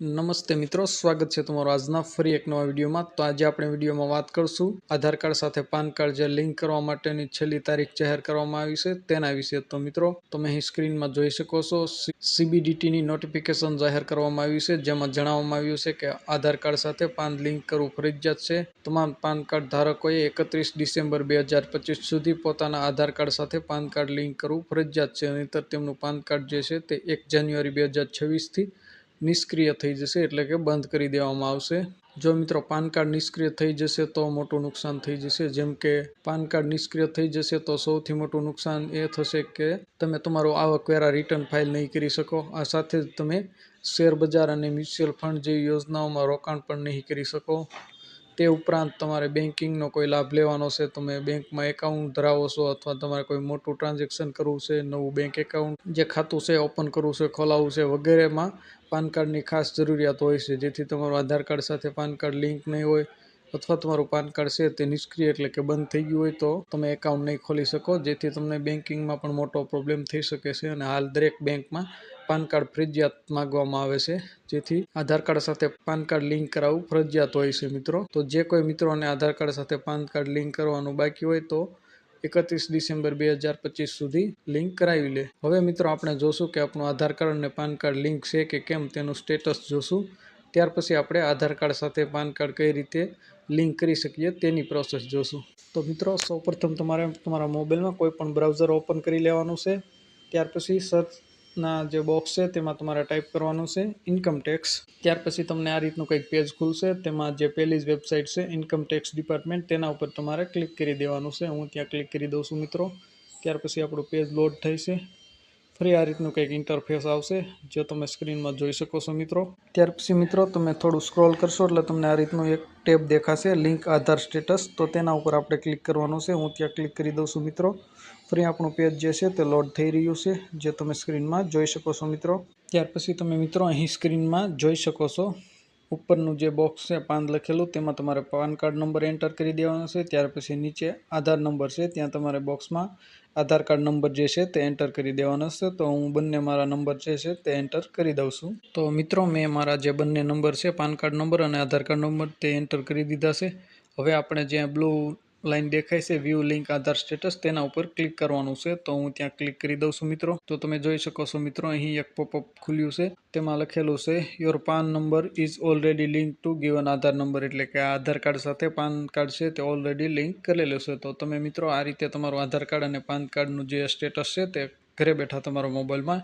નમસ્તે મિત્રો, સ્વાગત છે તમારું આજના ફરી એક નવા વિડીયોમાં. તો આજે આપણે વિડીયોમાં વાત કરશું આધાર કાર્ડ સાથે પાન કાર્ડ જે લિંક કરવા માટેની છેલ્લી તારીખ જાહેર કરવામાં આવી છે તેના વિશે. તો મિત્રો, તમે અહીં સ્ક્રીનમાં જોઈ શકો છો સીબીડીટીની નોટિફિકેશન જાહેર કરવામાં આવી છે, જેમાં જણાવવામાં આવ્યું છે કે આધાર કાર્ડ સાથે પાન લિંક કરવું ફરજિયાત છે. તમામ પાન કાર્ડ ધારકોએ એકત્રીસ ડિસેમ્બર બે સુધી પોતાના આધાર કાર્ડ સાથે પાન કાર્ડ લિંક કરવું ફરજિયાત છે. નહીંતર તેમનું પાન કાર્ડ જે છે તે એક જાન્યુઆરી બે હજાર છવ્વીસથી નિષ્ક્રિય થઈ જશે એટલે કે બંધ કરી દેવામાં આવશે. જો મિત્રો પાન કાર્ડ નિષ્ક્રિય થઈ જશે તો મોટું નુકસાન થઈ જશે. જેમ કે પાન કાર્ડ નિષ્ક્રિય થઈ જશે તો સૌથી મોટું નુકસાન એ થશે કે તમે તમારું આવકવેરા રિટર્ન ફાઇલ નહીં કરી શકો. આ સાથે જ તમે શેર બજાર અને મ્યુચ્યુઅલ ફંડ જેવી યોજનાઓમાં રોકાણ પણ નહીં કરી શકો. તે ઉપરાંત તમારે બેન્કિંગનો કોઈ લાભ લેવાનો છે? તમે બેંકમાં એકાઉન્ટ ધરાવો છો અથવા તમારે કોઈ મોટું ટ્રાન્ઝેક્શન કરવું છે? નવું બેંક એકાઉન્ટ જે ખાતું છે, ઓપન કરવું છે, ખોલાવવું છે વગેરેમાં પાન કાર્ડની ખાસ જરૂરિયાત હોય છે. જેથી તમારું આધાર કાર્ડ સાથે પાન કાર્ડ લિંક નહીં હોય અથવા તમારું પાન કાર્ડ છે તે નિષ્ક્રિય એટલે કે બંધ થઈ ગયું હોય તો તમે એકાઉન્ટ નહીં ખોલી શકો. જેથી તમને બેન્કિંગમાં પણ મોટો પ્રોબ્લેમ થઈ શકે છે અને હાલ દરેક બેંકમાં પાન કાર્ડ ફરજિયાત માંગવામાં આવે છે. જેથી આધાર કાર્ડ સાથે પાન કાર્ડ લિંક કરાવવું ફરજિયાત હોય છે મિત્રો. તો જે કોઈ મિત્રોને આધાર કાર્ડ સાથે પાન કાર્ડ લિંક કરવાનું બાકી હોય તો એકત્રીસ ડિસેમ્બર બે હજાર પચીસ સુધી લિંક કરાવી લે. હવે મિત્રો આપણે જોશું કે આપણું આધાર કાર્ડ અને પાન કાર્ડ લિંક છે કે કેમ તેનું સ્ટેટસ જોશું. ત્યાર પછી આપણે આધાર કાર્ડ સાથે પાન કાર્ડ કઈ રીતે લિંક કરી શકીએ તેની પ્રોસેસ જોશું. તો મિત્રો, સૌપ્રથમ તમારે તમારા મોબાઈલમાં કોઈ પણ બ્રાઉઝર ઓપન કરી લેવાનું છે. ત્યાર પછી સર્ચના જે બોક્સ છે, તેમાં તમારે ટાઈપ કરવાનું છે ઇન્કમ ટેક્સ ત્યાર પછી તમને આ રીતનું કંઈક પેજ ખુલશે, તેમાં જે પહેલી જ વેબસાઇટ છે ઇન્કમ ટેક્સ ડિપાર્ટમેન્ટ તેના ઉપર તમારે ક્લિક કરી દેવાનું છે. હું ત્યાં ક્લિક કરી દઉં છું મિત્રો. ત્યાર પછી આપણું પેજ લોડ થઈ છે. ફરી આ રીતનું કંઈક ઇન્ટરફેસ આવશે, જે તમે સ્ક્રીનમાં જોઈ શકો છો મિત્રો. ત્યાર પછી મિત્રો, તમે થોડું સ્ક્રોલ કરશો એટલે તમને આ રીતનું એક ટેબ દેખાશે લિંક આધાર સ્ટેટસ તો તેના ઉપર આપણે ક્લિક કરવાનું છે. હું ત્યાં ક્લિક કરી દઉં છું મિત્રો. ફરી આપણું પેજ જે છે તે લોડ થઈ રહ્યું છે, જે તમે સ્ક્રીનમાં જોઈ શકો છો મિત્રો. ત્યાર પછી તમે મિત્રો અહીં સ્ક્રીનમાં જોઈ શકો છો. ઉપરનું જે બોક્સ છે, પાન લખેલું, તેમાં તમારે પાન કાર્ડ નંબર એન્ટર કરી દેવાનો છે. ત્યાર પછી નીચે આધાર નંબર છે, ત્યાં તમારે બોક્સમાં આધાર કાર્ડ નંબર જે છે, તે એન્ટર કરી દેવાનો છે. તો હું બંને મારા નંબર જે છે, તે એન્ટર કરી દઉં છું. તો મિત્રો, મેં મારા જે બંને નંબર છે, પાન કાર્ડ નંબર અને આધાર કાર્ડ નંબર તે એન્ટર કરી દીધા છે. હવે આપણે જ્યાં બ્લુ લાઈન દેખાય છે વ્યૂ લિંક આધાર સ્ટેટસ તેના ઉપર ક્લિક કરવાનું છે. તો હું ત્યાં ક્લિક કરી દઉં છું મિત્રો. તો તમે જોઈ શકો છો મિત્રો, અહીં એક પોપઅપ ખુલ્યું છે. તેમાં લખેલું છે your PAN number is already link to given Aadhaar number એટલે કે આ આધાર કાર્ડ સાથે પાન કાર્ડ છે, તે ઓલરેડી લિંક કરેલું છે. તો તમે મિત્રો, આ રીતે તમારું આધાર કાર્ડ અને પાન કાર્ડનું જે સ્ટેટસ છે, તે ઘરે બેઠા તમારા મોબાઈલમાં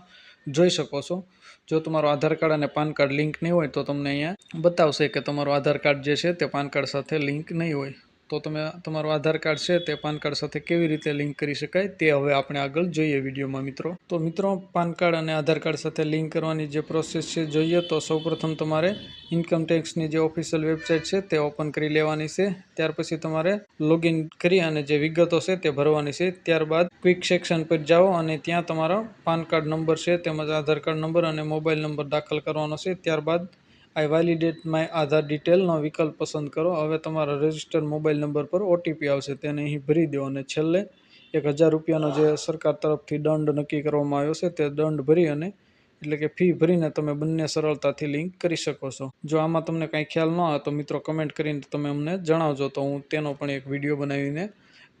જોઈ શકો છો. જો તમારું આધાર કાર્ડ અને પાન કાર્ડ લિંક નહીં હોય, તો તમને અહીંયા બતાવશે કે તમારું આધાર કાર્ડ જે છે, તે પાન કાર્ડ સાથે લિંક નહીં હોય. તો તમે તમારું આધાર કાર્ડ છે તે પાન કાર્ડ સાથે કેવી રીતે લિંક કરી શકાય તે હવે આપણે આગળ જોઈએ વિડીયોમાં, મિત્રો. તો મિત્રો, પાન કાર્ડ અને આધાર કાર્ડ સાથે લિંક કરવાની જે પ્રોસેસ છે, જોઈએ તો સૌપ્રથમ તમારે ઇન્કમ ટેક્સની જે ઓફિશિયલ વેબસાઇટ છે તે ઓપન કરી લેવાની છે. ત્યાર પછી તમારે લોગિન કરી અને જે વિગતો છે તે ભરવાની છે. ત્યારબાદ ક્વિક સેક્શન પર જાઓ અને ત્યાં તમારો પાન કાર્ડ નંબર છે, તેમજ આધાર કાર્ડ નંબર અને મોબાઈલ નંબર દાખલ કરવાનો છે. ત્યારબાદ આઈ વેલિડેટ માય આધાર ડિટેલનો વિકલ્પ પસંદ કરો. હવે તમારા રજિસ્ટર્ડ મોબાઈલ નંબર પર ઓટીપી આવશે. તેને અહીં ભરી દો અને છેલ્લે એક હજાર રૂપિયાનો જે સરકાર તરફથી દંડ નક્કી કરવામાં આવ્યો છે, તે દંડ ભરી અને એટલે કે ફી ભરીને તમે બંને સરળતાથી લિંક કરી શકો છો. જો આમાં તમને કાંઈ ખ્યાલ ન આવે તો મિત્રો કમેન્ટ કરીને તમે અમને જણાવજો. તો હું તેનો પણ એક વીડિયો બનાવીને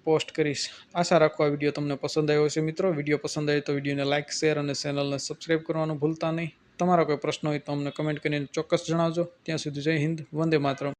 પોસ્ટ કરીશ. આશા રાખો આ વીડિયો તમને પસંદ આવ્યો છે મિત્રો. વીડિયો પસંદ આવ્યો તો વિડીયોને લાઇક શેર અને ચેનલને સબસ્ક્રાઈબ કરવાનું ભૂલતા નહીં. તમારા કોઈ પ્રશ્ન હોય તો અમને કમેન્ટ કરીને ચોક્કસ જણાવજો. ત્યાં સુધી જય હિન્દ, વંદે માતરમ.